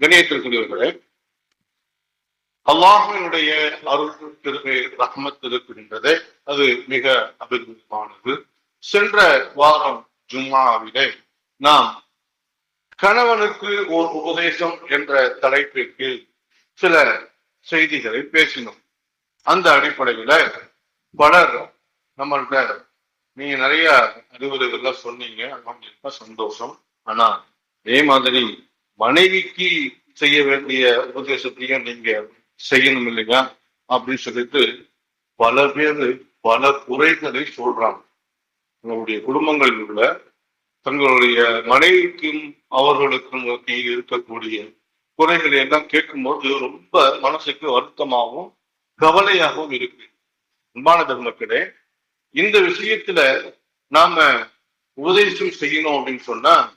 கணியத்திற்குரியவர்களே அல்லாஹினுடைய அருள் திருமை ரஹமத் இருக்கின்றது அது மிக அபிவிருத்தமானது சென்ற வாரம் ஜும்மாவிலே நாம் கணவனுக்கு ஓர் உபதேசம் என்ற தலைப்பிற்கு சில செய்திகளை பேசினோம். அந்த அடிப்படையில பலர் நம்மள்கிட்ட நீங்க நிறைய அறிவுரைகள்லாம் சொன்னீங்க. சந்தோஷம். ஆனா அதே மாதிரி மனைவிக்கு செய்ய வேண்டிய உபதேசத்தையும் நீங்க செய்யணும் இல்லையா? அப்படின்னு சொல்லிட்டு பல பேர் பல குறைகளை சொல்றாங்க. உங்களுடைய குடும்பங்களில் உள்ள தங்களுடைய மனைவிக்கும் அவர்களுக்கும் இருக்கக்கூடிய குறைகளை எல்லாம் கேட்கும்போது ரொம்ப மனசுக்கு வருத்தமாகவும் கவலையாகவும் இருக்கு. அன்பான தர்மக்கிடே இந்த விஷயத்துல நாம உபதேசம் செய்யணும் அப்படின்னு சொன்னா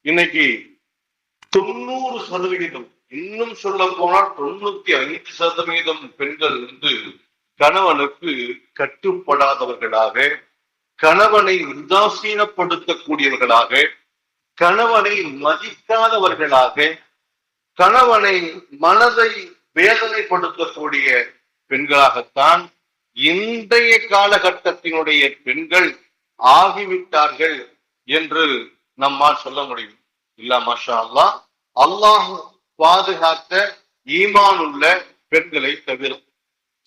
இன்னைக்கு தொண்ணூறு சதவிகிதம். இன்னும் சொல்ல போனால் தொண்ணூத்தி ஐந்து சதவீதம் பெண்கள் வந்து கணவனுக்கு கட்டுப்படாதவர்களாக கணவனை உதாசீனப்படுத்தக்கூடியவர்களாக கணவனை மதிக்காதவர்களாக கணவனை மனதை வேதனைப்படுத்தக்கூடிய பெண்களாகத்தான் இன்றைய காலகட்டத்தினுடைய பெண்கள் ஆகிவிட்டார்கள் என்று நம்மால் சொல்ல முடியும். இல்ல மாஷா அல்லா அல்லாஹ் பாதுகாத்த ஈமான் உள்ள பெண்களை தவிர.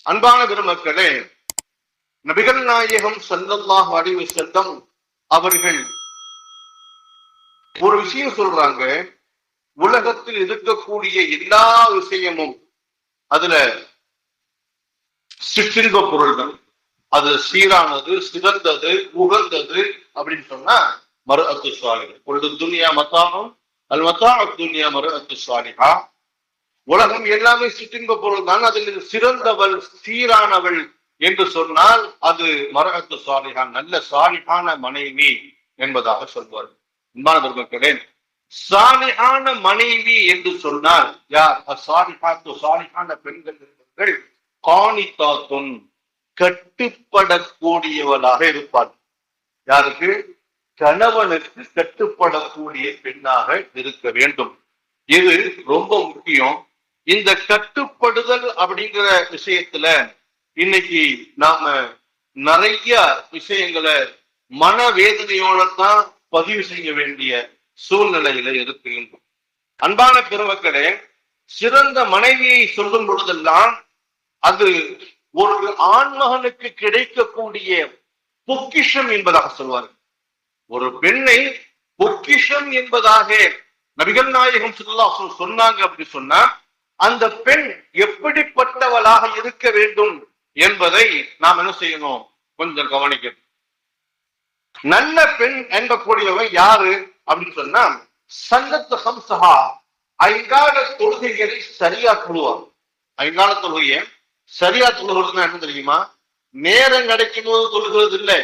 அன்பான பெருமக்களே நபிகள் நாயகம் சல்லல்லாஹ் அடிவு செல்லம் அவர்கள் ஒரு விஷயம் சொல்றாங்க. உலகத்தில் இருக்கக்கூடிய எல்லா விஷயமும் அதுல சிற்றின்ப பொருள்கள். அது சீரானது சிறந்தது உகந்தது அப்படின்னு சொன்னா மறு அத்து சுவாலிகள் துனியா மத்தாகும் அல் மத்தா துன்யா மறு அத்து சுவாலிகா உலகம் எல்லாமே சிற்றின்ப பொருள் தான் அதில் சிறந்தவள் சீரானவள் என்று சொன்னால் அது மரகத்து சுவாலிகா நல்ல சாலிகான மனைவி என்பதாக சொல்வார் அன்பான பெருமக்களே சாலிகான மனைவி என்று சொன்னால் யார்? அசாலிகாத்து சாலிகான பெண்கள் என்பவர்கள் காணித்தாத்தும் கட்டுப்படக்கூடியவளாக இருப்பார் யாருக்கு? கணவனுக்கு கட்டுப்படக்கூடிய பெண்ணாக இருக்க வேண்டும். இது ரொம்ப முக்கியம். இந்த கட்டுப்படுதல் அப்படிங்கிற விஷயத்துல இன்னைக்கு நாம நிறைய விஷயங்களை மனவேதனையோட தான் பதிவு செய்ய வேண்டிய சூழ்நிலையில இருக்கின்றோம். அன்பான பிறவக்களே சிறந்த மனைவியை சொல்லும் பொழுதெல்லாம் அது ஒரு ஆண்மகனுக்கு கிடைக்கக்கூடிய பொக்கிஷம் என்பதாக சொல்வார்கள். ஒரு பெண்ணை பொக்கிஷம் என்பதாக நபிகள் நாயகம் சுல்லா சொன்னாங்க அப்படி சொன்னா அந்த பெண் எப்படிப்பட்டவளாக இருக்க வேண்டும் என்பதை நாம் என்ன செய்யணும்? கொஞ்சம் கவனிக்கணும். நல்ல பெண் என்பக்கூடியவன் யாரு அப்படின்னு சொன்னா சங்கத்து சம்சகா ஐங்கால தொழுகைகளை சரியா தொழுவார் ஐங்கால தொழுகையை சரியா தொழுகிறதுனா என்ன தெரியுமா? நேரம் கிடைக்கும் போது தொழுகிறது இல்லை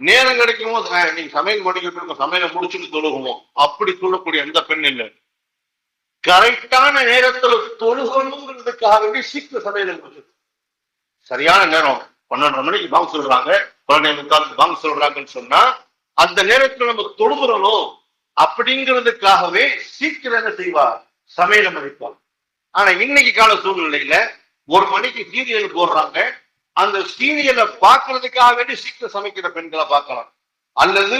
நேரம் கிடைக்கும் போது நீங்க சமையல் முடிக்கிட்டு சமையலை முடிச்சுட்டு தொழுகுவோம். அப்படி சொல்லக்கூடிய எந்த பெண் இல்லை. கரெக்டான நேரத்துல தொழுகணுங்கிறதுக்காக வேண்டி சீக்கிர சமையல் சரியான நேரம் பன்னெண்டரை மணிக்கு பாங்க சொல்றாங்க பன்னெண்டு முக்காலுக்கு பாங்க சொல்றாங்கன்னு சொன்னா அந்த நேரத்துல நம்ம தொழுகிறோம் அப்படிங்கிறதுக்காகவே சீக்கிரம் என்ன செய்வார்? சமையல் மதிப்பார் ஆனா இன்னைக்கு கால சூழ்நிலையில ஒரு மணிக்கு சீரியல் போடுறாங்க அந்த சீரியலை பார்க்கறதுக்காக வேண்டி சீக்கிரம் சமைக்கிற பெண்களை பார்க்கலாம். அல்லது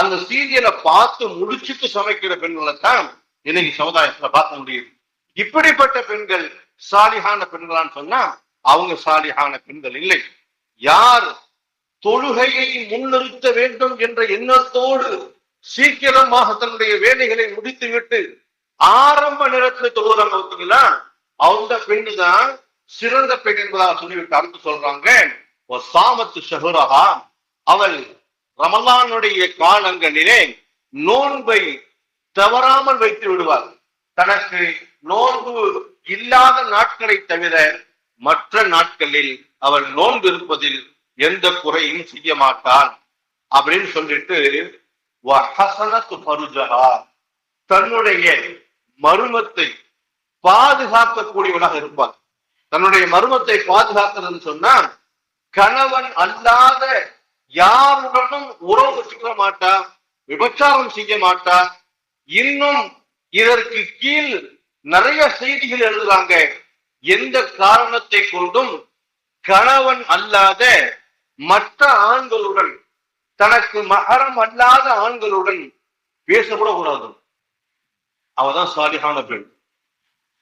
அந்த சீரியலை பார்த்து முடிச்சுட்டு சமைக்கிற பெண்களை தான் இன்னைக்கு சமுதாயத்துல பார்க்க முடியுது. இப்படிப்பட்ட பெண்கள் சாலிகான பெண்களான்னு சொன்னா அவங்க சாலிகான பெண்கள் இல்லை. யார் தொழுகையை முன்னிறுத்த வேண்டும் என்ற எண்ணத்தோடு சீக்கிரமாக தன்னுடைய வேலைகளை முடித்துவிட்டு ஆரம்ப நேரத்தில் தொழுகிறாங்க பார்த்தீங்களா அவங்க பெண்ணு தான் சிறந்த பெண் என்பதாக சொல்லிவிட்டு அடுத்து சொல்றாங்க சாமத்து ஷஹுரஹா. அவள் ரமலானுடைய காலங்களிலே நோன்பை தவறாமல் வைத்து விடுவார் தனக்கு நோன்பு இல்லாத நாட்களை தவிர மற்ற நாட்களில் அவள் நோன்பு இருப்பதில் எந்த குறையும் செய்ய மாட்டாள். அப்படின்னு சொல்லிட்டு தன்னுடைய மருமத்தை பாதுகாக்கக்கூடியவனாக இருப்பார் தன்னுடைய மர்மத்தை பாதுகாக்கிறதுன்னு சொன்னா கணவன் அல்லாத யாருடனும் உறவு வச்சுக்க மாட்டா விபச்சாரம் செய்ய மாட்டா. இன்னும் இதற்கு கீழ் நிறைய செய்திகள் எழுதுறாங்க. எந்த காரணத்தை கொண்டும் கணவன் அல்லாத மற்ற ஆண்களுடன் தனக்கு மகரம் அல்லாத ஆண்களுடன் பேசக்கூட கூடாது அவதான் சாலிகான பெண்.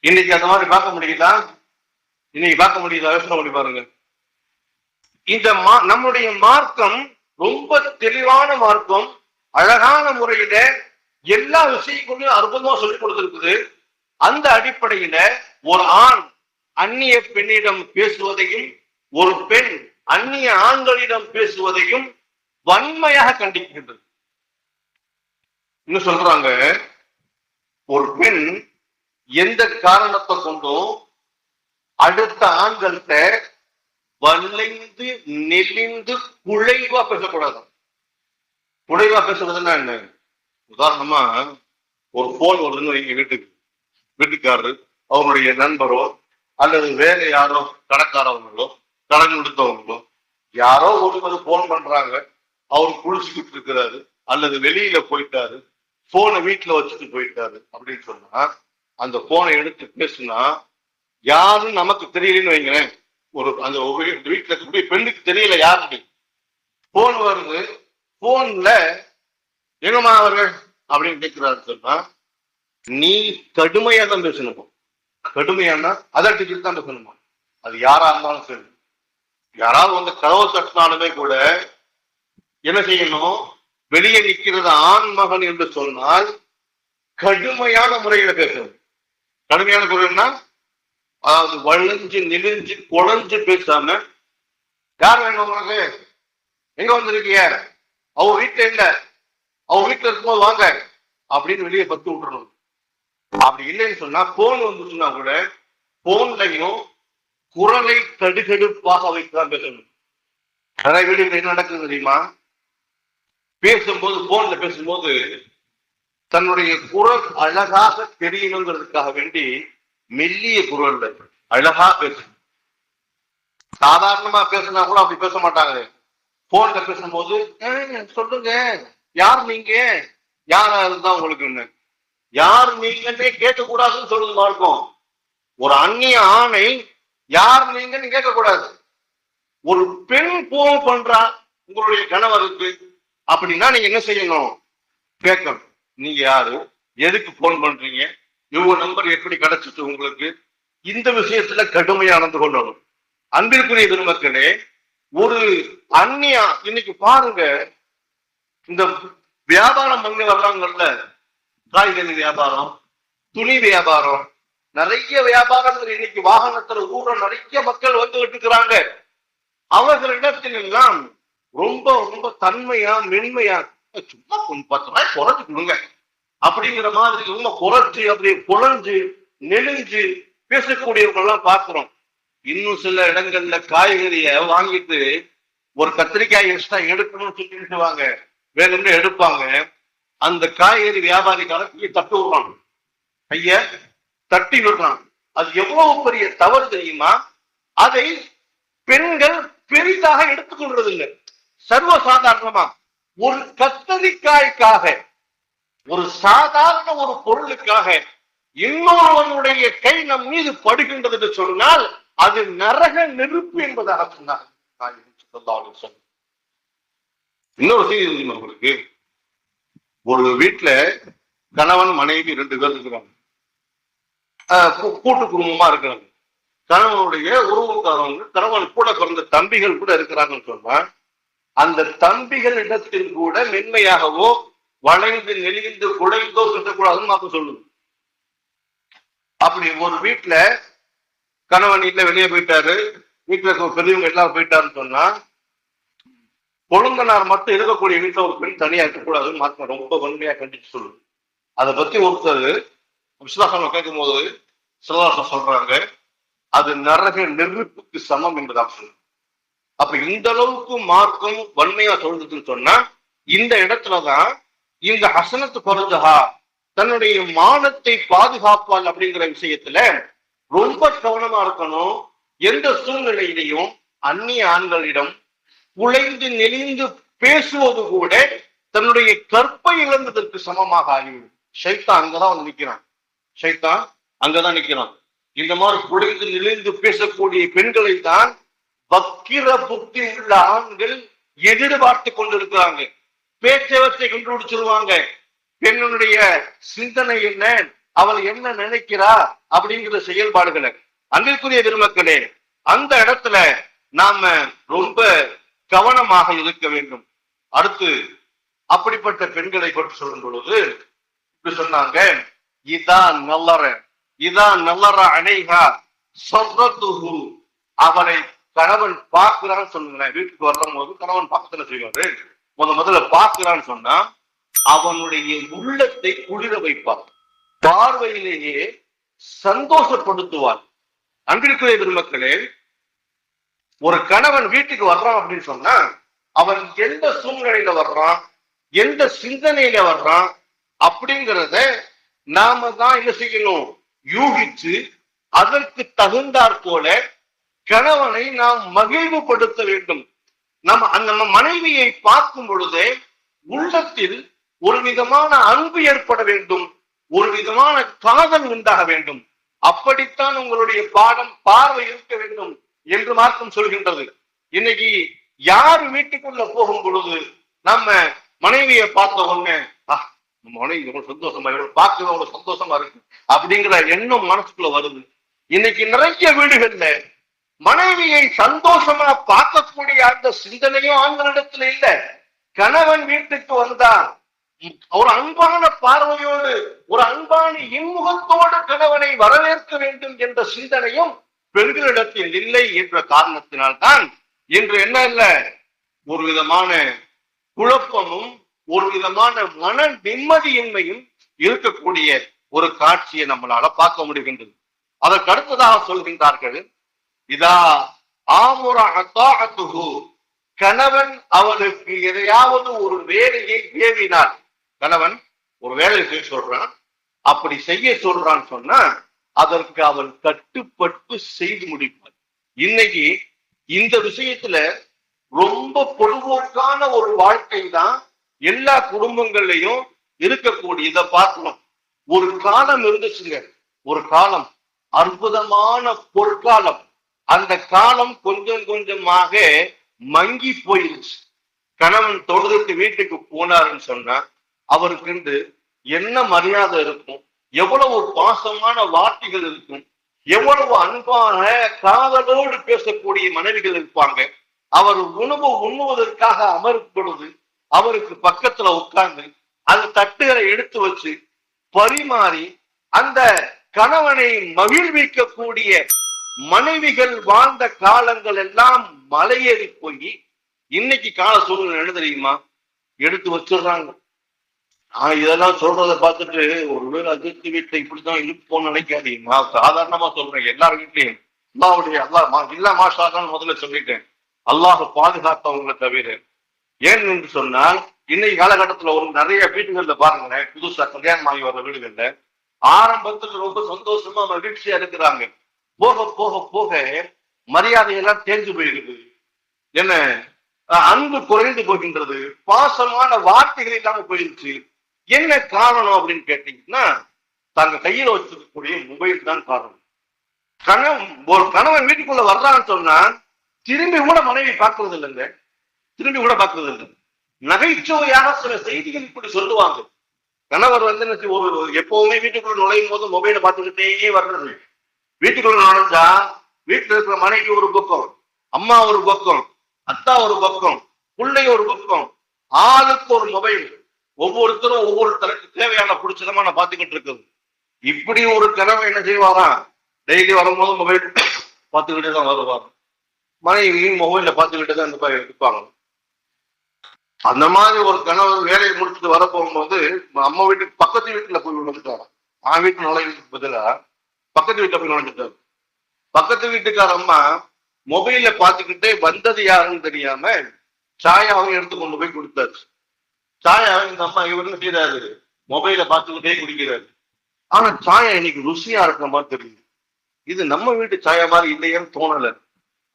இன்னைக்கு அந்த மாதிரி பார்க்க முடியுதா? இன்னைக்கு பார்க்க முடியுது யோசனை பண்ணி பாருங்க. இந்த மா- நம்முடைய மார்க்கம் ரொம்ப தெளிவான மார்க்கம் அழகான முறையில எல்லா விஷயங்களையும் அற்புதமா சொல்லிக் கொடுத்திருக்குது. அந்த அடிப்படையில ஒரு ஆண் அந்நிய பெண்ணிடம் பேசுவதையும் ஒரு பெண் அந்நிய ஆண்களிடம் பேசுவதையும் வன்மையாக கண்டிக்கின்றது. இன்னும் சொல்றாங்க? ஒரு பெண் எந்த காரணத்தை கொண்டும் அடுத்த ஆண்கள்கிட்ட வளைந்து நெளிந்து குழைவா பேசக்கூடாது. குழைவா பேசுறதுன்னா என்ன? உதாரணமா ஒரு போன் வருதுன்னு எங்க வீட்டுக்கு. வீட்டுக்காரரு அவருடைய நண்பரோ அல்லது வேற யாரோ கடைக்காரவங்களோ கடன் கொடுத்தவங்களோ யாரோ ஒருவர் போன் பண்றாங்க அவர் குளிச்சுக்கிட்டு இருக்கிறாரு அல்லது வெளியில போயிட்டாரு போனை வீட்டுல வச்சுட்டு போயிட்டாரு அப்படின்னு சொன்னா அந்த போனை எடுத்து பேசுனா யாருன்னு நமக்கு தெரியலன்னு வைங்களேன். ஒரு அந்த வீட்டுல இருக்கக்கூடிய பெண்ணுக்கு தெரியல யாருக்கு போன் வருது போன்ல எங்கம்மா அவர்கள்? அப்படின்னு கேட்கிறாரு சொன்னா நீ கடுமையா தான் பேசணுமா? கடுமையானா அதட்டிக்கிட்டு தான் பேசணுமா? அது யாரா இருந்தாலும் சரி. யாராவது வந்து கதவை தட்டினாலுமே கூட என்ன செய்யணும்? வெளியே நிற்கிறது ஆண் மகன் என்று சொன்னால் கடுமையான முறையில பேசணும். கடுமையான குரல்னா அதாவது வளைஞ்சு நெளிஞ்சு குழஞ்சு பேசாம யார் வேணும் உங்களுக்கு எங்க வந்திருக்கீங்க அவங்க வீட்டுல இல்ல அவங்க வீட்டுல இருக்கும்போது வாங்க. அப்படின்னு வெளியே பத்து விட்டுறணும். அப்படி இல்லைன்னு சொன்னா போன் வந்துச்சுன்னா கூட போன்லையும் குரலை கடுகடுப்பாக வைத்துதான் பேசணும். நிறைய வீடுகள் என்ன நடக்குது தெரியுமா? பேசும்போது போன்ல பேசும்போது தன்னுடைய குரல் அழகாக தெரியணுங்கிறதுக்காக வேண்டி மெல்லிய குரல்ல அழகா பேசு. சாதாரணமா பேசினா கூட அப்படி பேச மாட்டாங்க போன்ல பேசும்போது சொல்லுங்க. யார் நீங்க? யாரா இருந்தா உங்களுக்கு யார் நீங்கன்னே கேட்க கூடாதுன்னு சொல்லுது மார்க்கம். ஒரு அந்நிய ஆணை யார் நீங்கன்னு கேட்க கூடாது ஒரு பெண் போன் பண்றா உங்களுடைய கணவருக்கு அப்படின்னா நீங்க என்ன செய்யணும்? கேட்கணும். நீங்க யாரு? எதுக்கு போன் பண்றீங்க? இவங்க நம்பர் எப்படி கிடைச்சிட்டு உங்களுக்கு? இந்த விஷயத்துல கடுமையா நடந்து கொள்ளணும். அன்பிற்குரிய பெருமக்களே ஒரு அந்நியா இன்னைக்கு பாருங்க இந்த வியாபாரம் பண்ணி வர்றாங்கல்ல காய்கறி வியாபாரம் துணி வியாபாரம் நிறைய வியாபாரங்கள் இன்னைக்கு வாகனத்துல ஊர்ல நிறைய மக்கள் வந்துகிட்டு இருக்கிறாங்க. அவர்களிடத்தில் எல்லாம் ரொம்ப ரொம்ப தன்மையா மென்மையா சும்மா கொஞ்சம் பத்து ரூபாய் குறைஞ்சு கொடுங்க. அப்படிங்கிற மாதிரி ரொம்ப குறைச்சு அப்படி குழஞ்சு நெளிஞ்சு பேசக்கூடியவங்க எல்லாம் பார்க்கிறோம். இன்னும் சில இடங்கள்ல காய்கறிய வாங்கிட்டு ஒரு கத்திரிக்காய் எக்ஸ்ட்ரா எடுக்கணும்னு சொல்லிட்டு வாங்க. வேணும்னு எடுப்பாங்க? அந்த காய்கறி வியாபாரிக்காரன் கையை தட்டு விடுறான். கைய தட்டி விடுறான். அது எவ்வளவு பெரிய தவறு தெரியுமா? அதை பெண்கள் பெரிதாக எடுத்துக்கொள்றது இல்லை சர்வசாதாரணமா ஒரு கத்தரிக்காய்க்காக ஒரு சாதாரண ஒரு பொருளுக்காக இன்னொருவனுடைய கை நம் மீது படுகின்றது என்று சொன்னால் அது நரக நெருப்பு என்பதாக சொன்னார். இன்னொரு செய்தி தெரியுமா உங்களுக்கு? ஒரு வீட்டுல கணவன் மனைவி ரெண்டு பேர் இருக்கிறாங்க. ஆஹ் கூட்டு குடும்பமா இருக்கிறாங்க. கணவனுடைய உறவுக்காரவங்க கணவன் கூட பிறந்த தம்பிகள் கூட இருக்கிறாங்கன்னு சொன்னா அந்த தம்பிகள் இடத்தில் கூட மென்மையாகவோ வளைந்து நெளிந்து குடைந்தோ பேசக்கூடாதுன்னு மாத்த சொல்லுது. அப்படி ஒரு வீட்டுல கணவன் வீட்டுல வெளியே போயிட்டாரு வீட்டுல பெரியவங்க எல்லாம் போயிட்டாருன்னு சொன்னா கொழுந்தனார் மட்டும் இருக்கக்கூடிய வீட்டுல ஒரு பெண் தனியா இருக்கக்கூடாதுன்னு மாத்த ரொம்ப வன்மையா கண்டிச்சு சொல்லுது. அதை பத்தி ஒருத்தர் விசுவாசம் கேட்கும் போது சிலவாசம் சொல்றாங்க அது நரக நெருப்புக்கு சமம் என்பதாக சொல்லுது. அப்ப இந்த அளவுக்கு மார்க்கம் வன்மையா சொல்றதுன்னு சொன்னா இந்த இடத்துலதான் இந்த ஹசனத்து குறைஞ்சஹா தன்னுடைய மானத்தை பாதுகாப்பாள் அப்படிங்கிற விஷயத்துல ரொம்ப கவனமா இருக்கணும். எந்த சூழ்நிலையிலையும் அந்நிய ஆண்களிடம் உழைந்து நெளிந்து பேசுவது கூட தன்னுடைய கற்பை இழந்ததற்கு சமமாக ஆகிவிடும். ஷைத்தான் அங்கதான் வந்து நிக்கிறான். ஷைத்தான் அங்கதான் நிக்கிறான். இந்த மாதிரி குடிந்து நெளிந்து பேசக்கூடிய பெண்களை தான் வக்கிர புத்தி உள்ள ஆண்கள் எதிர்பார்த்து கொண்டிருக்கிறாங்க. பேச்சவற்றை கண்டுபிடிச்சிருவாங்க பெண்ணுடைய சிந்தனை என்ன? அவள் என்ன நினைக்கிறா? அப்படிங்கிற செயல்பாடுகளை. அன்பிற்குரிய பெருமக்களே அந்த இடத்துல நாம ரொம்ப கவனமாக இருக்க வேண்டும். அடுத்து அப்படிப்பட்ட பெண்களை பற்றி சொல்லும் பொழுது இப்படி சொன்னாங்க இதான் நல்லற இதான் நல்லற அணைகா சொர்ரத்துஹு அவளை கணவன் பார்க்கிறான்னு சொல்லுங்களேன். வீட்டுக்கு வரும் போது கணவன் பக்கத்துல செய்வாரு. முத முதல்ல பார்க்கிறான்னு சொன்னா அவனுடைய உள்ளத்தை குளிர வைப்பார் பார்வையிலேயே சந்தோஷப்படுத்துவார் அன்பிற்குரிய பெருமக்களே ஒரு கணவன் வீட்டுக்கு வர்றான் அப்படின்னு சொன்னா அவன் எந்த சூழ்நிலையில வர்றான் எந்த சிந்தனையில வர்றான் அப்படிங்கிறத நாம தான் என்ன செய்யணும்? யூகிச்சு அதற்கு தகுந்தாற் போல கணவனை நாம் மகிழ்வுபடுத்த வேண்டும். நம்ம அந்த மனைவியை பார்க்கும் பொழுதே உள்ளத்தில் ஒரு விதமான அன்பு ஏற்பட வேண்டும் ஒரு விதமான காதல் உண்டாக வேண்டும். அப்படித்தான் உங்களுடைய பாடம் பார்வை இருக்க வேண்டும் என்று மார்க்கம் சொல்கின்றது. இன்னைக்கு யார் வீட்டுக்குள்ள போகும் பொழுது நம்ம மனைவியை பார்த்த உடனே மனைவி எவ்வளவு சந்தோஷமா இவ்வளவு பார்க்கவே அவ்வளவு சந்தோஷமா இருக்கு. அப்படிங்கிற எண்ணம் மனசுக்குள்ள வருது. இன்னைக்கு நிறைய வீடுகள்ல மனைவியை சந்தோஷமா பார்க்கக்கூடிய அந்த சிந்தனையும் ஆண்களிடத்துல இல்ல. கணவன் வீட்டுக்கு வந்தான் ஒரு அன்பான பார்வையோடு ஒரு அன்பான இன்முகத்தோடு கணவனை வரவேற்க வேண்டும் என்ற சிந்தனையும் பெண்களிடத்தில் இல்லை என்ற காரணத்தினால்தான் இன்று என்ன இல்ல ஒரு விதமான குழப்பமும் ஒரு விதமான மன நிம்மதியின்மையும் இருக்கக்கூடிய ஒரு காட்சியை நம்மளால பார்க்க முடிகின்றது. அதற்கு அடுத்ததாக சொல்கின்றார்கள் இதா ஆமுர அத்தாத்துகு கணவன் அவனுக்கு எதையாவது ஒரு வேலையை ஏவினார் கணவன் ஒரு வேலையை செய்ய சொல்றான். அப்படி செய்ய சொல்றான்னு சொன்னா அதற்கு அவன் கட்டுப்பட்டு செய்து முடிப்பான். இன்னைக்கு இந்த விஷயத்துல ரொம்ப பொதுவோக்கான ஒரு வாழ்க்கை தான் எல்லா குடும்பங்கள்லயும் இருக்கக்கூடிய இதை பார்க்கணும். ஒரு காலம் இருந்துச்சுங்க. ஒரு காலம் அற்புதமான பொற்காலம். அந்த காலம் கொஞ்சம் கொஞ்சமாக மங்கி போயிருச்சு கணவன் தொழுதுக்கு வீட்டுக்கு போனாருன்னு சொன்னா அவருக்கு என்ன மரியாதை இருக்கும்? எவ்வளவு பாசமான வார்த்தைகள் இருக்கும்? எவ்வளவு அன்பான காதலோடு பேசக்கூடிய மனைவிகள் இருப்பாங்க? அவர் உணவு உண்ணுவதற்காக அமரும் பொழுது அவருக்கு பக்கத்துல உட்கார்ந்து அந்த தட்டுகளை எடுத்து வச்சு பரிமாறி அந்த கணவனை மகிழ்விக்கக்கூடிய மனைவிகள் வாழ்ந்த காலங்கள் எல்லாம் மலையேறி போய் இன்னைக்கு கால சூழ்நிலை என்ன தெரியுமா? எடுத்து வச்சிடுறாங்க. நான் இதெல்லாம் சொல்றதை பார்த்துட்டு ஒருவேளை அதிர்ச்சி வீட்டுல இப்படிதான் இருப்போம்னு நினைக்காதீங்கம்மா. சாதாரணமா சொல்றேன். எல்லார் வீட்லயும். அல்லாவுடைய அல்லாஹ் இல்ல மாஷாதான் முதல்ல சொல்லிட்டேன். அல்லாஹ் பாதுகாத்தவங்களை தவிர. ஏன் என்று சொன்னால் இன்னைக்கு காலகட்டத்துல ஒரு நிறைய வீடுகள்ல பாருங்களேன். புதுசா கல்யாணம் ஆகி வர்ற வீடுகள்ல ஆரம்பத்துல ரொம்ப சந்தோஷமா மகிழ்ச்சியா இருக்கிறாங்க. போக போக போக மரியாதையெல்லாம் தேர்ந்து போயிருக்குது என்ன? அன்பு குறைந்து போகின்றது. பாசமான வார்த்தைகள் இல்லாம போயிருச்சு. என்ன காரணம் அப்படின்னு கேட்டீங்கன்னா தாங்க கையில வச்சிருக்கக்கூடிய மொபைல் தான் காரணம். கணவன் ஒரு கணவன் வீட்டுக்குள்ள வர்றான்னு சொன்னா திரும்பி கூட மனைவி பார்க்கறது இல்லைங்க திரும்பி கூட பார்க்கறது இல்லை நகைச்சுவையாக சில செய்திகள் இப்படி சொல்லுவாங்க. கணவர் வந்து என்ன ஒரு எப்பவுமே வீட்டுக்குள்ள நுழையும் போது மொபைலை பார்த்துக்கிட்டே வர்றது. வீட்டுக்குள்ள நுழைஞ்சா வீட்டுல இருக்கிற மனைவி ஒரு பக்கம் அம்மா ஒரு பக்கம் அத்தா ஒரு பக்கம் பிள்ளை ஒரு பக்கம் ஆளுக்கு ஒரு மொபைல் ஒவ்வொருத்தரும் ஒவ்வொரு தலைக்கு தேவையான பிடிச்சதமா நான் பார்த்துக்கிட்டு இருக்குது இப்படி ஒரு கனவை என்ன செய்வாராம் டெய்லி வரும்போது மொபைல் பார்த்துக்கிட்டே தான் வருவார் மனைவியும் மொபைல பார்த்துக்கிட்டே தான் இந்த இருப்பாங்க. அந்த மாதிரி ஒரு கணவர் வேலையை முடிச்சுட்டு வர போகும்போது அம்மா வீட்டுக்கு பக்கத்து வீட்டுல போய் விழுந்துட்டாராம் அவன் வீட்டு நுழைவுக்கு பதிலா பக்கத்து வீட்டுல போய் நுழைஞ்சிட்டாரு பக்கத்து வீட்டுக்கார அம்மா மொபைல பார்த்துக்கிட்டே வந்தது யாருன்னு தெரியாம சாயாவை எடுத்து கொண்டு போய் கொடுத்தாரு. சாயாவை இந்த அம்மா இவர் செய்யறாரு மொபைல பார்த்துக்கிட்டே குடிக்கிறாரு. ஆனா சாயா இன்னைக்கு ருசியா இருக்கிற மாதிரி தெரியுது. இது நம்ம வீட்டு சாயா மாதிரி இல்லையேன்னு தோணல.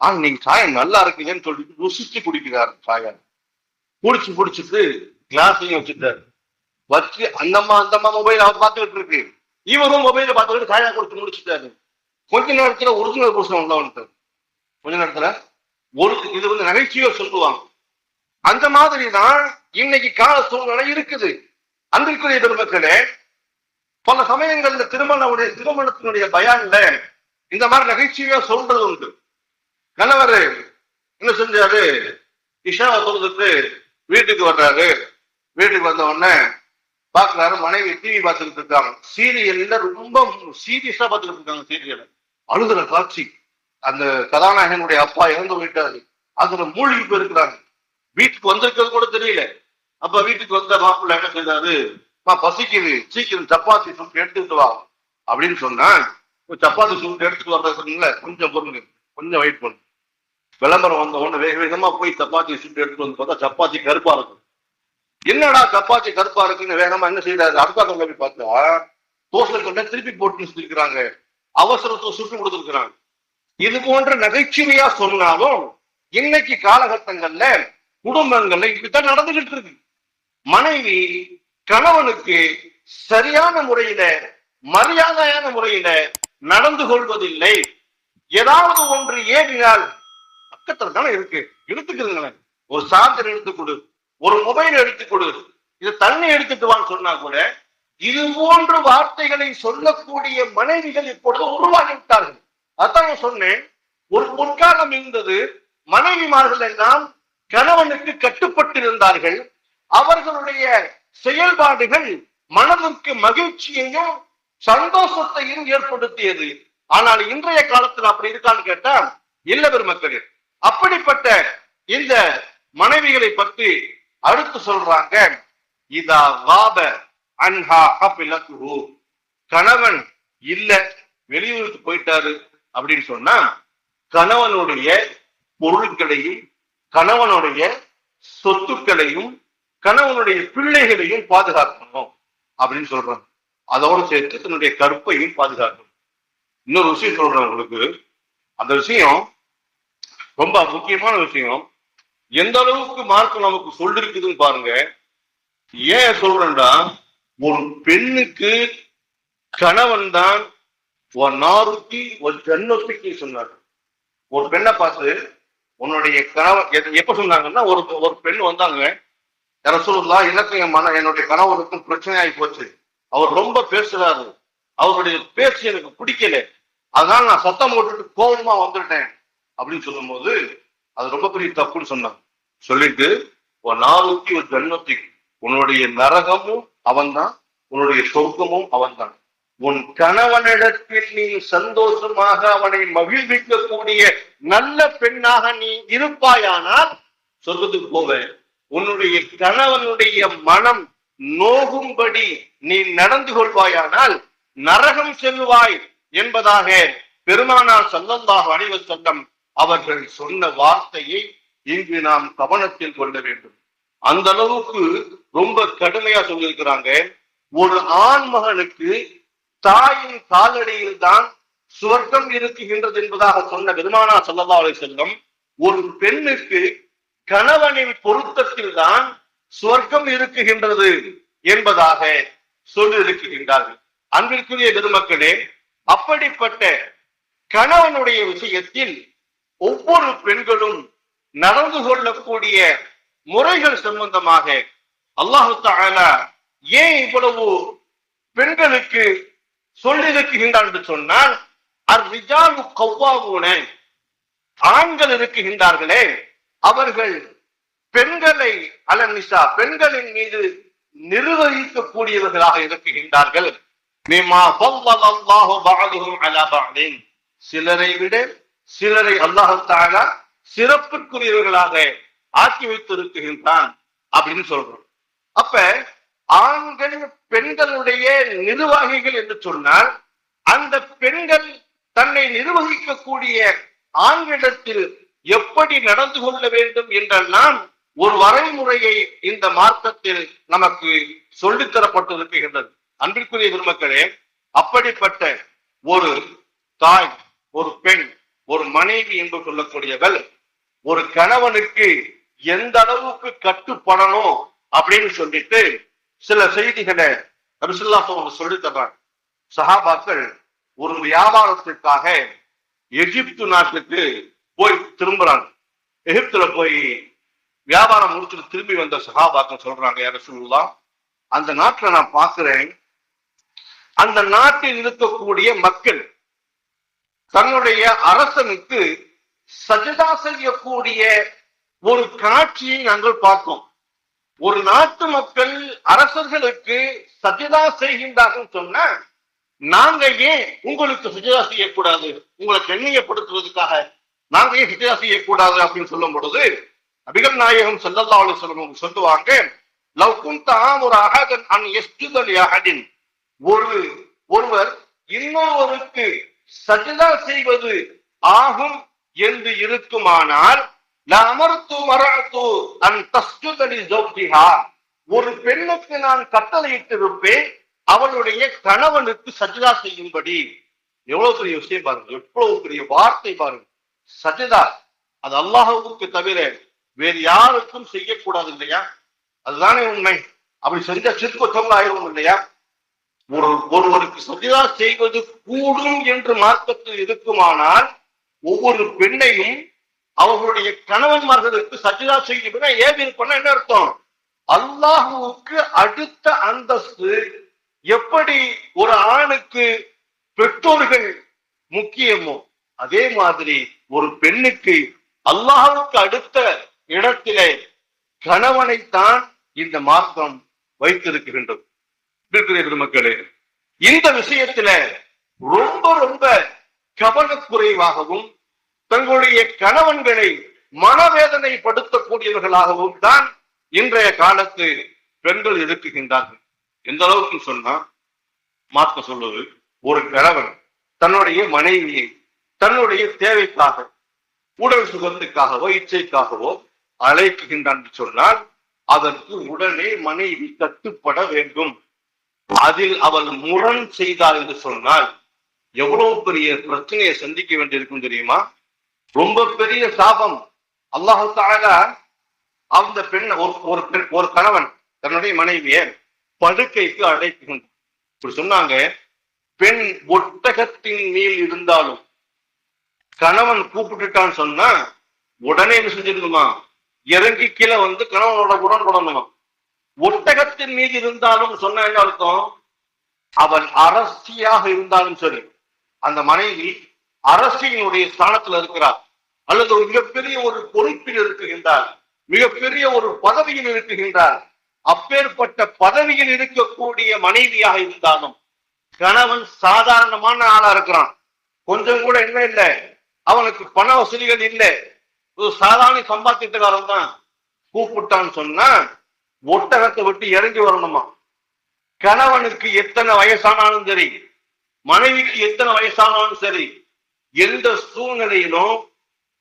ஆனா நீங்க சாயா நல்லா இருக்குங்கன்னு சொல்லிட்டு ருசிச்சு குடிக்கிறாரு சாயா. குடிச்சு குடிச்சிட்டு கிளாஸையும் வச்சுட்டாரு. வச்சு அந்தம்மா அந்தம்மா மொபைல் அவர் பார்த்துக்கிட்டு இருக்கு. இவரும் மொபைல பார்த்துக்கிட்டு காயா கொடுத்து முடிச்சுட்டாரு. கொஞ்ச நேரத்துல ஒரிஜினல் புருஷன் உள்ள வந்துட்டாரு. கொஞ்ச நேரத்துல ஒரு இது வந்து நகைச்சுவையா சொல்லுவாங்க. அந்த மாதிரி தான் இன்னைக்கு கால சூழ்நிலை இருக்குது. அன்றைக்குரிய பெருமக்களே பல சமயங்கள்ல திருமணவுடைய திருமணத்தினுடைய பயான்ல இந்த மாதிரி நகைச்சுவையா சொல்றது உண்டு. கணவர் என்ன செஞ்சாரு? இஷாவை சொல்றதுக்கு வீட்டுக்கு வர்றாரு. வீட்டுக்கு வந்த உடனே பாக்குறாரு மனைவி டிவி பார்த்துக்கிட்டு இருக்காங்க. சீரியல்ல ரொம்ப சீரியஸா பார்த்துக்கிட்டு இருக்காங்க சீரியலை அழுகுற காட்சி. அந்த கதாநாயகனுடைய அப்பா இறந்து போயிட்டாரு. அதுல மூழ்கி போயிருக்கிறாங்க. வீட்டுக்கு வந்திருக்கிறது கூட தெரியல. அப்ப வீட்டுக்கு வந்த மாப்பிள்ள என்ன செய்தாரு பசிக்குது. சீக்கிரம் சப்பாத்தி சுட்டு எடுத்துட்டு வா. அப்படின்னு சொன்னா சப்பாத்தி சுட்டு எடுத்துட்டு வர்றது கொஞ்சம் பொருங்க கொஞ்சம் வெயிட் பண்ணு விளம்பரம் வந்த உடனே வேக வேகமா போய் சப்பாத்தி சுட்டு எடுத்துட்டு வந்து பார்த்தா சப்பாத்தி கருப்பா இருக்கும் என்னடா கப்பாச்சி கருப்பா இருக்குன்னு வேகமா என்ன செய்யறாரு அடுத்த போய் பார்த்தா தோசை கொண்ட திருப்பி போட்டு சொல்லிருக்கிறாங்க அவசரத்தை சுட்டு கொடுத்துருக்கிறாங்க. இது போன்ற நகைச்சுவையா சொன்னாலும் இன்னைக்கு காலகட்டங்கள்ல குடும்பங்கள்ல இப்படித்தான் நடந்துகிட்டு இருக்கு. மனைவி கணவனுக்கு சரியான முறையில மரியாதையான முறையில நடந்து கொள்வதில்லை. ஏதாவது ஒன்று ஏறினால் பக்கத்துல தானே இருக்கு. எடுத்துக்கிறீங்களேன் ஒரு சார்ஜர் எடுத்து கொடு. ஒரு மொபைல் எடுத்து கொடு. இது தண்ணி எடுத்துட்டு வான்னு சொன்னா கூட இது போன்ற வார்த்தைகளை சொல்லக்கூடிய மனைவிகள் இப்பொழுது உருவாகி விட்டார்கள் அதான் சொன்னேன் ஒரு பொற்காலம் இருந்தது மனைவிமார்கள் எல்லாம் கணவனுக்கு கட்டுப்பட்டிருந்தார்கள். அவர்களுடைய செயல்பாடுகள் மனதிற்கு மகிழ்ச்சியையும் சந்தோஷத்தையும் ஏற்படுத்தியது. ஆனால் இன்றைய காலத்தில் அப்படி இருக்கான்னு கேட்டா இல்ல பெருமக்கள் அப்படிப்பட்ட இந்த மனைவிகளை பற்றி அடுத்து சொல்றாங்க இதா வாப அன்ஹா கபிலத்துஹு கணவன் இல்ல வெளியூருக்கு போயிட்டாரு அப்படின்னு சொன்னா கணவனுடைய பொருட்களையும் கணவனுடைய சொத்துக்களையும் கணவனுடைய பிள்ளைகளையும் பாதுகாக்கணும் அப்படின்னு சொல்றாங்க. அதோட சேர்த்து தன்னுடைய கற்பையும் பாதுகாக்கணும். இன்னொரு விஷயம் சொல்றேன் உங்களுக்கு. அந்த விஷயம் ரொம்ப முக்கியமான விஷயம். எந்த அளவுக்கு மார்க்கம் நமக்கு சொல்லிருக்குதுன்னு பாருங்க. ஏன் சொல்றேன்டா ஒரு பெண்ணுக்கு கணவன் தான் ஒரு நாறுக்கு ஒரு ஜன்னத்துக்கு சொன்னார். ஒரு பெண்ணை பார்த்து உன்னுடைய கணவன் எப்ப சொன்னாங்கன்னா ஒரு ஒரு பெண் வந்தாங்க. யார சொல்லலாம் எனக்கு என் மன என்னுடைய கணவருக்கும் பிரச்சனை ஆகி போச்சு. அவர் ரொம்ப பேசுறாரு. அவருடைய பேச்சு எனக்கு பிடிக்கல. அதனால நான் சத்தம் போட்டுட்டு கோபமா வந்துட்டேன். அப்படின்னு சொல்லும்போது அது ரொம்ப பெரிய தப்புன்னு சொன்னாங்க. சொல்லிட்டு ஒரு நாளுக்கு ஒரு ஜன்மத்துக்கு உன்னுடைய நரகமும் அவன்தான் உன்னுடைய சொர்க்கமும் அவன்தான். உன் கணவனிடத்தில் நீ சந்தோஷமாக அவனை மகிழ்விக்கக்கூடிய நல்ல பெண்ணாக நீ இருப்பாயானால் சொர்க்கத்துக்கு போவேன் உன்னுடைய கணவனுடைய மனம் நோகும்படி நீ நடந்து கொள்வாயானால் நரகம் செல்வாய் என்பதாக பெருமானார் சல்லல்லாஹு அலைஹி சொந்தம் அவர்கள் சொன்ன வார்த்தையை இங்கு நாம் கவனத்தில் கொள்ள வேண்டும். அந்த அளவுக்கு ரொம்ப கடுமையா சொல்லியிருக்கிறாங்க. ஒரு ஆண் மகனுக்கு தாயின் காலடியில் தான் சுவர்க்கம் இருக்குகின்றது என்பதாக சொன்ன பெருமானா சல்லல்லாஹு செல்லும் ஒரு பெண்ணுக்கு கணவனின் பொருத்தத்தில் தான் சுவர்க்கம் இருக்குகின்றது என்பதாக சொல்லி இருக்குகின்றார்கள் அன்பிற்குரிய பெருமக்களே அப்படிப்பட்ட கணவனுடைய விஷயத்தில் ஒவ்வொரு பெண்களும் நடந்து கொள்ளக்கூடிய முறைகள் சம்பந்தமாக அல்லாஹு தாலா ஏன் இவ்வளவு பெண்களுக்கு சொல்லியிருக்கின்றான் என்று சொன்னால் அர்ரிஜாலு கவ்வாவுன. ஆண்கள் இருக்குகின்றார்களே அவர்கள் பெண்களை அலநிசா பெண்களின் மீது நிர்வகிக்கக்கூடியவர்களாக இருக்குகின்றார்கள் சிலரை விட சிலரை அல்லாஹ் தஆலா சிறப்புக்குரியவர்களாக ஆக்கி வைத்திருக்கின்றான் அப்படின்னு சொல்றோம். அப்ப ஆண்கள் பெண்களுடைய நிர்வாகிகள் என்று சொன்னால் அந்த பெண்கள் தன்னை நிர்வகிக்கக்கூடிய ஆண்களிடத்தில் எப்படி நடந்து கொள்ள வேண்டும் என்றெல்லாம் ஒரு வரைமுறையை இந்த மார்க்கத்தில் நமக்கு சொல்லித் தரப்பட்டிருக்கின்றது. அன்பிற்குரிய பெருமக்களே அப்படிப்பட்ட ஒரு தாய் ஒரு பெண் ஒரு மனைவி என்று சொல்லக்கூடியவள் ஒரு கணவனுக்கு எந்த அளவுக்கு கட்டுப்படணும் அப்படின்னு சொல்லிட்டு சில செய்திகளை நபிசுல்லா சொல்லி தர்றாங்க. சஹாபாக்கள் ஒரு வியாபாரத்திற்காக எகிப்து நாட்டுக்கு போய் திரும்புறாங்க. எகிப்துல போய் வியாபாரம் முடிச்சுட்டு திரும்பி வந்த சஹாபாக்கள் சொல்றாங்க யார சொல்லலாம் அந்த நாட்டுல நான் பார்க்கிறேன். அந்த நாட்டில் இருக்கக்கூடிய மக்கள் தன்னுடைய அரசனுக்கு சஜதா செய்யக்கூடிய ஒரு காட்சியை நாங்கள் பார்த்தோம். ஒரு நாட்டு மக்கள் அரசர்களுக்கு சஜிதா செய்கின்றார்கள் சொன்ன நாங்க ஏன் உங்களுக்கு சஜிதா செய்யக்கூடாது? உங்களை கண்ணியப்படுத்துவதற்காக நாங்க ஏன் சஜிதா செய்யக்கூடாது அப்படின்னு சொல்லும் பொழுது அபிகல் நாயகம் செல்லல்லா அலுவலம் சொல்லுவாங்க லவ் குந்தாம் ஒரு அகதன் அன் எஸ்டுதல் அகடின் ஒரு ஒருவர் இன்னொருவருக்கு சஜதா செய்வது ஆகும் என்று இருக்குமானால் ஜோதிஹா ஒரு பெண்ணுக்கு நான் கட்டளையிட்டிருப்பேன் அவளுடைய கணவனுக்கு சஜதா செய்யும்படி. எவ்வளவு பெரிய விஷயம் பாருங்க எவ்வளவு பெரிய வார்த்தை பாருங்க சஜிதா அது அல்லாஹுக்கு தவிர வேறு யாருக்கும் செய்யக்கூடாது இல்லையா? அதுதானே உண்மை. அப்படி செஞ்ச சிற்குற்றங்கள் ஆயிரும் இல்லையா? ஒருவருக்கு சஜிதா செய்வது கூடும் என்று மார்க்கத்தில் இருக்குமானால் ஒவ்வொரு பெண்ணையும் அவர்களுடைய கணவன்மார்களுக்கு சஜிதா செய்ய ஏவி இருப்பா என்ன அர்த்தம்? அல்லாஹுவுக்கு அடுத்த அந்தஸ்து எப்படி ஒரு ஆணுக்கு பெற்றோர்கள் முக்கியமோ அதே மாதிரி ஒரு பெண்ணுக்கு அல்லாஹுக்கு அடுத்த இடத்திலே கணவனைத்தான் இந்த மார்க்கம் வைத்திருக்கின்றது. இருக்கிற மக்களே இந்த விஷயத்துல ரொம்ப ரொம்ப கவனக்குறைவாகவும் தங்களுடைய கணவன்களை மனவேதனைப்படுத்தக்கூடியவர்களாகவும் தான் இன்றைய காலத்து பெண்கள் இருக்குகின்றார்கள். எந்த அளவுக்கு சொன்னா மாத்த சொல்வது ஒரு கணவன் தன்னுடைய மனைவியை தன்னுடைய தேவைக்காக உடல் சுகத்துக்காகவோ இச்சைக்காகவோ அழைக்குகின்றான் என்று சொன்னால் அதற்கு உடனே மனைவி கட்டுப்பட வேண்டும். அதில் அவள் முரண் செய்தாள் என்று சொன்னால் எவ்வளவு பெரிய பிரச்சனையை சந்திக்க வேண்டியிருக்கும் தெரியுமா? ரொம்ப பெரிய சாபம். அல்லாஹு அந்த பெண் ஒரு ஒரு பெண் ஒரு கணவன் தன்னுடைய மனைவியை படுக்கைக்கு அழைக்கின்றான் இப்படி சொன்னாங்க பெண் ஒட்டகத்தின் மேல் இருந்தாலும் கணவன் கூப்பிட்டுட்டான்னு சொன்னா உடனே என்ன செஞ்சிருக்குமா? இறங்கி கீழே வந்து கணவனோட உடன் கொடணுமா ஒட்டகத்தின் மீது இருந்தாலும் சொன்ன என்ன அர்த்தம். அவன் அரசியாக இருந்தாலும் சரி. அந்த மனைவி அரசியினுடைய ஸ்தானத்துல இருக்கிறார். அல்லது ஒரு மிகப்பெரிய ஒரு பொறுப்பில் இருக்குகின்றார் மிகப்பெரிய ஒரு பதவியில் இருக்குகின்றார் அப்பேற்பட்ட பதவியில் இருக்கக்கூடிய மனைவியாக இருந்தாலும் கணவன் சாதாரணமான ஆளா இருக்கிறான். கொஞ்சம் கூட என்ன இல்லை. அவனுக்கு பண வசதிகள் இல்லை. ஒரு சாதாரண சம்பாத்தியத்துக்காரன் தான். கூப்பிட்டான்னு சொன்னா ஒட்டகத்தை விட்டு இறங்கி வரணுமா? கணவனுக்கு எத்தனை வயசானாலும் சரி மனைவிக்கு எத்தனை வயசானாலும் சரி எந்த சூழ்நிலையிலும்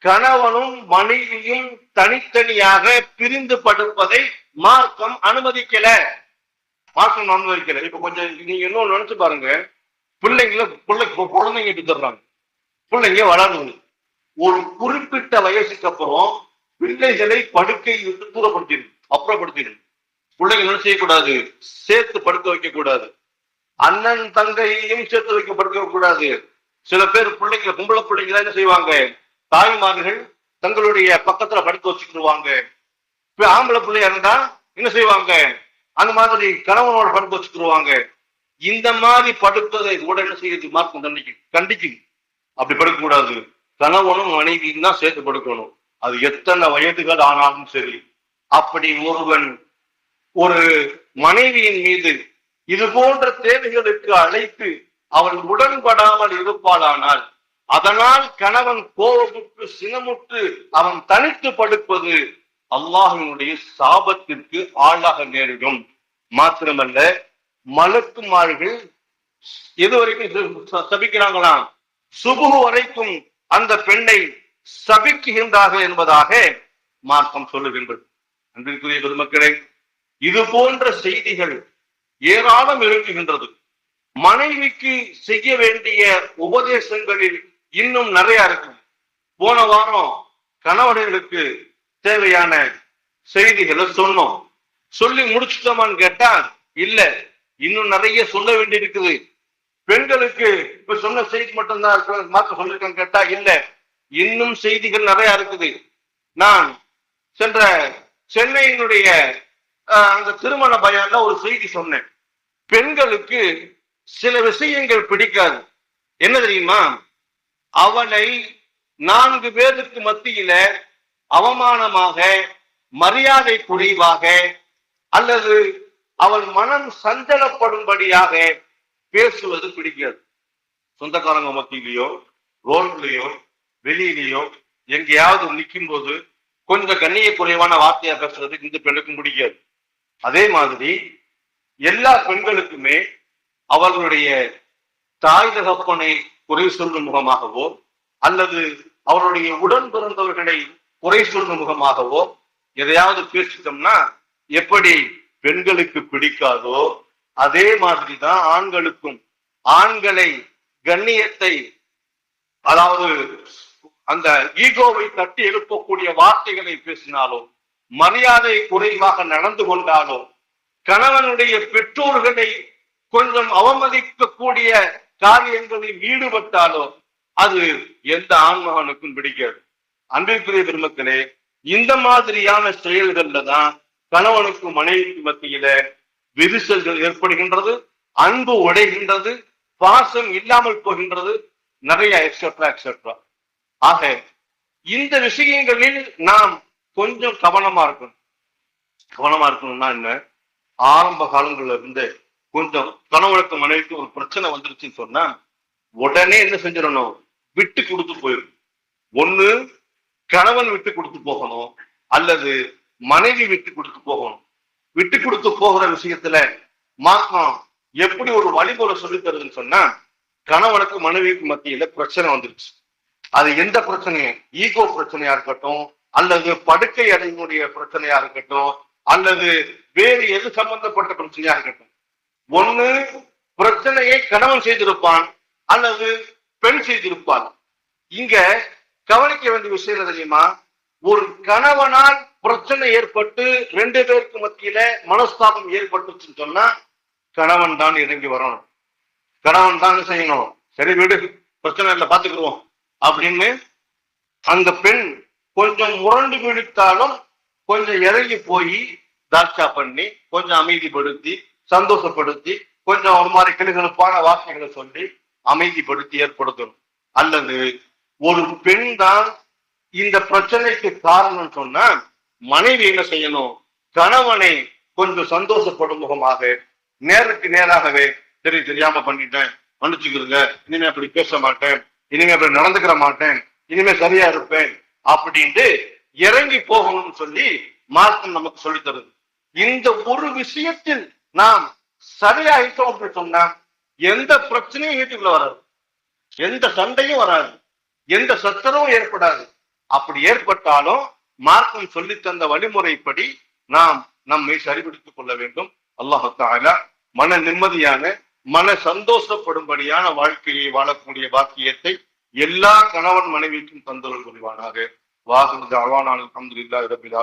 கணவனும் மனைவியும் தனித்தனியாக பிரிந்து படுப்பதை மார்க்கம் அனுமதிக்கல. மார்க்கம் அனுமதிக்கல. இப்ப கொஞ்சம் நீங்க இன்னொன்னு நினைச்சு பாருங்க. பிள்ளைங்கள பிள்ளை குழந்தைங்க எடுத்துடுறாங்க பிள்ளைங்க வளரணும் ஒரு குறிப்பிட்ட வயசுக்கு அப்புறம் பிள்ளைகளை படுக்கை விட்டு தூரப்படுத்திடும் அப்புறப்படுத்திடும் பிள்ளைங்க என்ன செய்யக்கூடாது? சேர்த்து படுக்க வைக்க கூடாது அண்ணன் தங்கையையும் சேர்த்து வைக்க படுக்க கூடாது. சில பேர் பிள்ளைங்க பொம்பளை பிள்ளைங்க என்ன செய்வாங்க? தாய்மார்கள் தங்களுடைய பக்கத்துல படுக்க வச்சுக்கிடுவாங்க. இப்ப ஆம்பளை பிள்ளையா இருந்தா என்ன செய்வாங்க? அந்த மாதிரி கணவனோட படுக்க வச்சுக்கிடுவாங்க. இந்த மாதிரி படுப்பதை கூட என்ன செய்யுது? மார்க்கம் தண்டிக்கும் கண்டிக்கும் அப்படி படுக்க கூடாது. கணவனும் மனைவியும் தான் சேர்த்து படுக்கணும். அது எத்தனை வயதுகள் ஆனாலும் சரி. அப்படி ஒருவன் ஒரு மனைவியின் மீது இது போன்ற தேவைகளுக்கு அழைத்து அவள் உடன்படாமல் இருப்பாளானால் அதனால் கணவன் கோபமுற்று சினமுற்று அவன் தனித்து படுப்பது அல்லாஹினுடைய சாபத்திற்கு ஆளாக நேரிடும். மாத்திரமல்ல மலக்குமார்கள் எதுவரைக்கும் சபிக்கிறாங்களாம் சுபு வரைக்கும் அந்த பெண்ணை சபிக்குகின்றார்கள் என்பதாக மார்க்கம் சொல்லுகின்றது. அன்பிற்குரிய பெருமக்களே இது போன்ற செய்திகள் ஏராளம் இருக்குகின்றது மனைவிக்கு செய்ய வேண்டிய உபதேசங்களில் இன்னும் நிறைய இருக்கு போன வாரம் கணவர்களுக்கு தேவையான செய்திகளை சொன்னோம். சொல்லி முடிச்சுட்டோமான்னு கேட்டா இல்ல இன்னும் நிறைய சொல்ல வேண்டி இருக்குது பெண்களுக்கு இப்ப சொன்ன செய்தி மட்டும்தான் இருக்கு மாத்த சொல்லிருக்கேன் கேட்டா இல்ல இன்னும் செய்திகள் நிறைய இருக்குது. நான் சென்ற சென்னையினுடைய அந்த திருமண பயான்ல ஒரு செய்தி சொன்னேன். பெண்களுக்கு சில விஷயங்கள் பிடிக்காது. என்ன தெரியுமா? அவனை நான்கு பேருக்கு மத்தியில அவமானமாக மரியாதை குறைவாக அல்லது அவள் மனம் சஞ்சலப்படும்படியாக பேசுவது பிடிக்காது. சொந்தக்காரங்க மத்தியிலையோ ரோட்லயோ வெளியிலயோ எங்கேயாவது நிற்கும் போது கொஞ்சம் கண்ணிய குறைவான வார்த்தையா பேசுறது இந்த பெண்ணுக்கும் பிடிக்காது. அதே மாதிரி எல்லா பெண்களுக்குமே அவர்களுடைய தாய் தகப்பனை குறை சொல்லும் முகமாகவோ அல்லது அவருடைய உடன் பிறந்தவர்களை குறை சொல்லும் முகமாகவோ எதையாவது பேசிட்டோம்னா எப்படி பெண்களுக்கு பிடிக்காதோ அதே மாதிரிதான் ஆண்களுக்கும். ஆண்களை கண்ணியத்தை அதாவது அந்த ஈகோவை தட்டி எழுப்பக்கூடிய வார்த்தைகளை பேசினாலோ மரியாதை குறைவாக நடந்து கொண்டாலோ கணவனுடைய பெற்றோர்களை கொஞ்சம் அவமதிக்கக்கூடிய காரியங்களில் ஈடுபட்டாலோ அது எந்த ஆண்மகனுக்கும் பிடிக்காது. அன்பிற்குரிய பெருமக்களே இந்த மாதிரியான செயல்கள்ல தான் கணவனுக்கும் மனைவிக்கு மத்தியில விரிசல்கள் ஏற்படுகின்றது அன்பு உடைகின்றது பாசம் இல்லாமல் போகின்றது நிறைய எக்ஸெட்ரா எக்ஸெட்ரா ஆக இந்த விஷயங்களில் நாம் கொஞ்சம் கவனமா இருக்கணும். கவனமா இருக்கணும்னா என்ன? ஆரம்ப காலங்கள்ல இருந்து கொஞ்சம் கணவனுக்கு மனைவிக்கு ஒரு பிரச்சனை வந்துருச்சுன்னு சொன்னா உடனே என்ன செஞ்சிடணும்? விட்டு கொடுத்து போயிடும் ஒண்ணு கணவன் விட்டு கொடுத்து போகணும். அல்லது மனைவி விட்டு கொடுத்து போகணும். விட்டு கொடுத்து போகிற விஷயத்துல மார்க்கம் எப்படி ஒரு வழிமுறை சொல்லி தருதுன்னு சொன்னா கணவனுக்கு மனைவிக்கு மத்தியில பிரச்சனை வந்துருச்சு. அது எந்த பிரச்சனையும்? ஈகோ பிரச்சனையா இருக்கட்டும் அல்லது படுக்கை அறையினுடைய பிரச்சனையா இருக்கட்டும் அல்லது வேறு எது சம்பந்தப்பட்ட பிரச்சனையா இருக்கட்டும். ஒண்ணு பிரச்சனையை கணவன் செய்திருப்பான் அல்லது பெண் செய்திருப்பான் இங்க கவனிக்க வேண்டிய விஷயம் தெரியுமா? ஒரு கணவனால் பிரச்சனை ஏற்பட்டு ரெண்டு பேருக்கு மத்தியில மனஸ்தாபம் ஏற்பட்டுச்சுன்னு சொன்னா கணவன் தான் இறங்கி வரணும். கணவன் தான் செய்யணும்? சரி வீடு பிரச்சனை இல்லை பாத்துக்கிடுவோம் அப்படின்னு அந்த பெண் கொஞ்சம் முரண்டு பிடித்தாலும் கொஞ்சம் இறங்கி போய் தாட்சா பண்ணி கொஞ்சம் அமைதிப்படுத்தி சந்தோஷப்படுத்தி கொஞ்சம் ஒரு மாதிரி கிளுகிழப்பான வார்த்தைகளை சொல்லி அமைதிப்படுத்தி ஏற்படுத்தணும். அல்லது ஒரு பெண் தான் இந்த பிரச்சனைக்கு காரணம் சொன்னா மனைவி என்ன செய்யணும்? கணவனை கொஞ்சம் சந்தோஷப்படும் முகமாக நேருக்கு நேராகவே சரி தெரியாம பண்ணிட்டேன் மன்னிச்சுக்கிறங்க இனிமே அப்படி பேச மாட்டேன் இனிமே அப்படி நடந்துக்கிற மாட்டேன் இனிமே சரியா இருப்பேன் அப்படின்ட்டு இறங்கி போகணும்னு சொல்லி மார்க்கம் நமக்கு சொல்லி தருது. இந்த ஒரு விஷயத்தில் நாம் சரியாயிட்டோம் அப்படின்னு சொன்னா எந்த பிரச்சனையும் வீட்டுக்குள்ள வராது. எந்த சண்டையும் வராது. எந்த சத்தரவும் ஏற்படாது. அப்படி ஏற்பட்டாலும் மார்க்கம் சொல்லி தந்த வழிமுறைப்படி நாம் நம்மை சரிபடுத்திக் கொள்ள வேண்டும். அல்லாஹால மன நிம்மதியான மன சந்தோஷப்படும்படியான வாழ்க்கையை வாழக்கூடிய பாக்கியத்தை எல்லா கணவன் மனைவிக்கும் தந்தரும் புரிவானாக. வாகுது அவானான அல்ஹம்துலில்லாஹி ரபில்